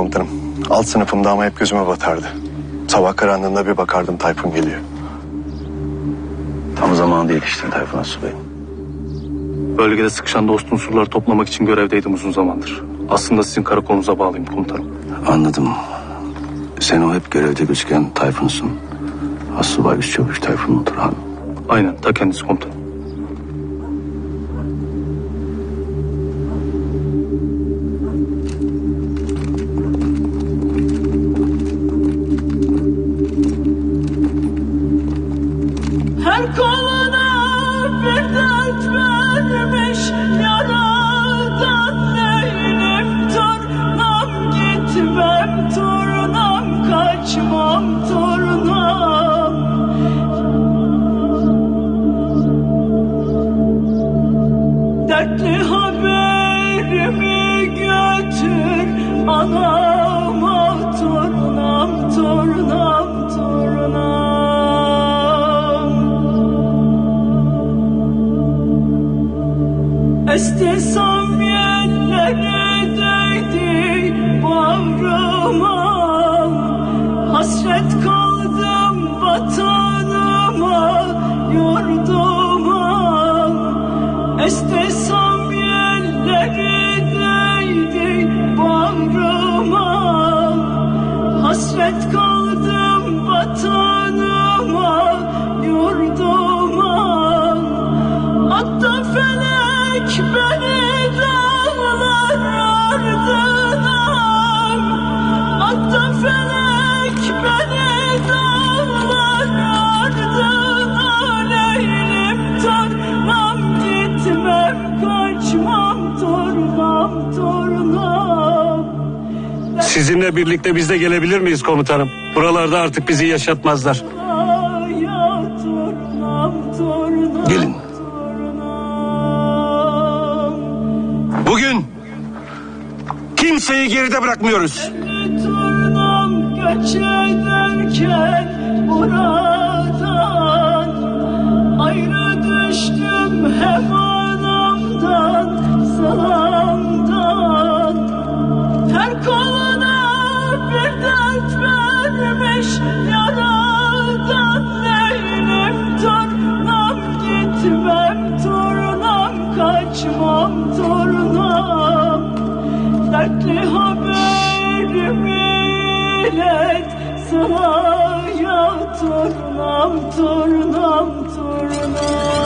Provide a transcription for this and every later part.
komutanım. Alt sınıfımda ama hep gözüme batardı. Sabah karanlığında bir bakardım Tayfun geliyor. Tam zamanında yetiştin Tayfun Asubey. Bölgede sıkışan dost unsurları toplamak için görevdeydim uzun zamandır. Aslında sizin karakolunuza bağlıyım komutanım. Anladım. Sen o hep görevde gözüken Tayfun'sun. Asubay Üst Çavuş Tayfun Oturhan. Aynen ta kendisi komutanım. Turnam Estesam yerlere değdi bağrıma Hasret kaldım Sizinle birlikte biz de gelebilir miyiz komutanım? Buralarda artık bizi yaşatmazlar. Gelin. Bugün kimseyi geride bırakmıyoruz. Turnam göç ederken buradan gitmem turnam kaçmam turnam. Dertli haberimi ilet sana ya turnam turnam turnam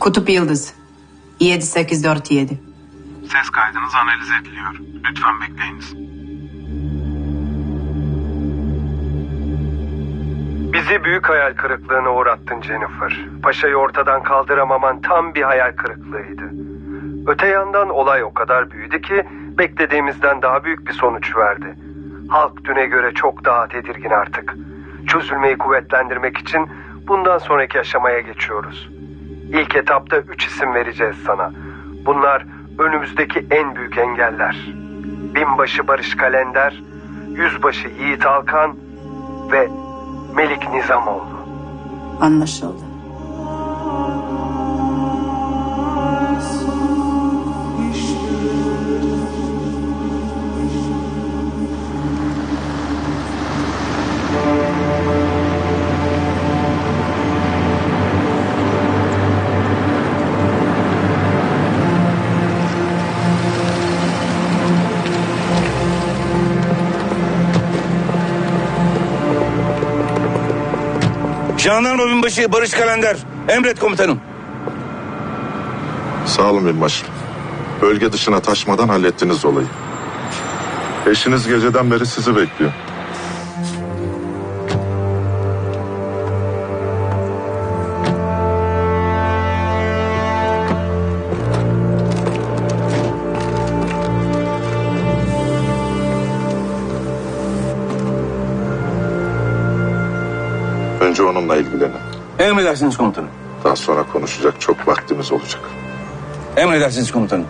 Kutup Yıldız 7847 Ses kaydınız analiz ediliyor. Lütfen bekleyiniz. Bizi büyük hayal kırıklığına uğrattın Jennifer. Paşa'yı ortadan kaldıramaman tam bir hayal kırıklığıydı. Öte yandan olay o kadar büyüdü ki beklediğimizden daha büyük bir sonuç verdi. Halk düne göre çok daha tedirgin artık. Çözülmeyi kuvvetlendirmek için bundan sonraki aşamaya geçiyoruz. İlk etapta üç isim vereceğiz sana. Bunlar önümüzdeki en büyük engeller. Binbaşı Barış Kalender, Yüzbaşı Yiğit Alkan ve Melik Nizamoğlu. Anlaşıldı. Jandarma binbaşı Barış Kalender. Emret komutanım. Sağ olun binbaşı. Bölge dışına taşmadan hallettiniz olayı. Eşiniz geceden beri sizi bekliyor. Önce onunla ilgilenin. Emredersiniz komutanım. Daha sonra konuşacak çok vaktimiz olacak. Emredersiniz komutanım.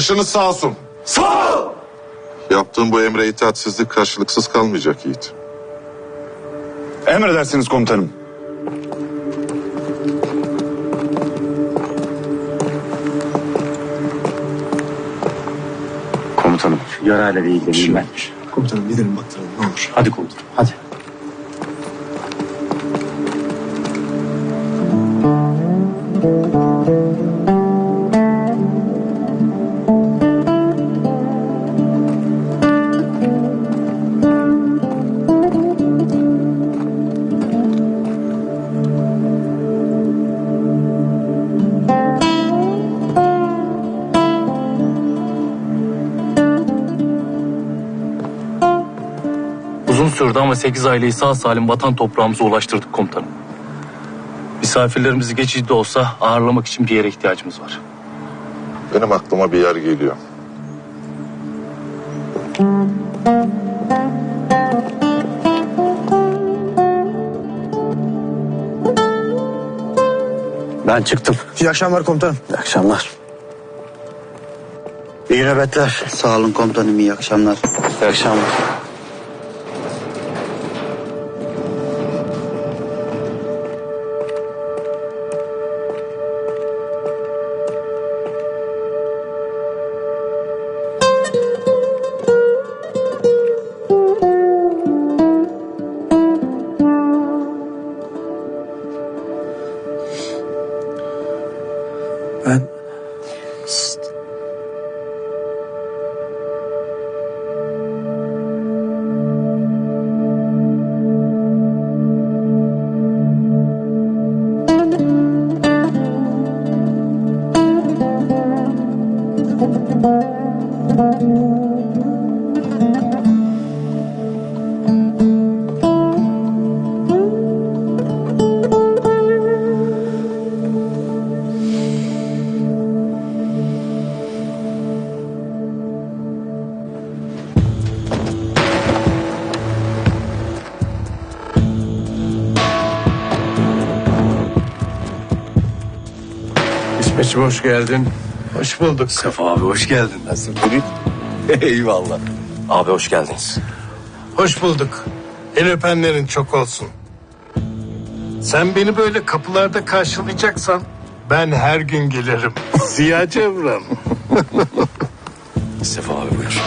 Başınız sağ olsun. Sağ ol. Yaptığım bu emre itaatsizlik karşılıksız kalmayacak Yiğit. Emredersiniz komutanım. Komutanım. Yarayla değil de ben. Komutanım gidelim baktıralım ne olur. Hadi komutanım hadi. Sürdü ama 8 aileyi sağ salim vatan toprağımıza ulaştırdık komutanım. Misafirlerimizi geçici de olsa ağırlamak için bir yere ihtiyacımız var. Benim aklıma bir yer geliyor. Ben çıktım. İyi akşamlar komutanım. İyi akşamlar. İyi nöbetler. Sağ olun komutanım iyi akşamlar. İyi akşamlar. İsmet'ciğim hoş geldin. Hoş bulduk. Sefa abi hoş geldin. Nasılsın? Eyvallah. Abi hoş geldiniz. Hoş bulduk. El öpenlerin çok olsun. Sen beni böyle kapılarda karşılayacaksan ben her gün gelirim. Ziya Cevran. Sefa abi buyur.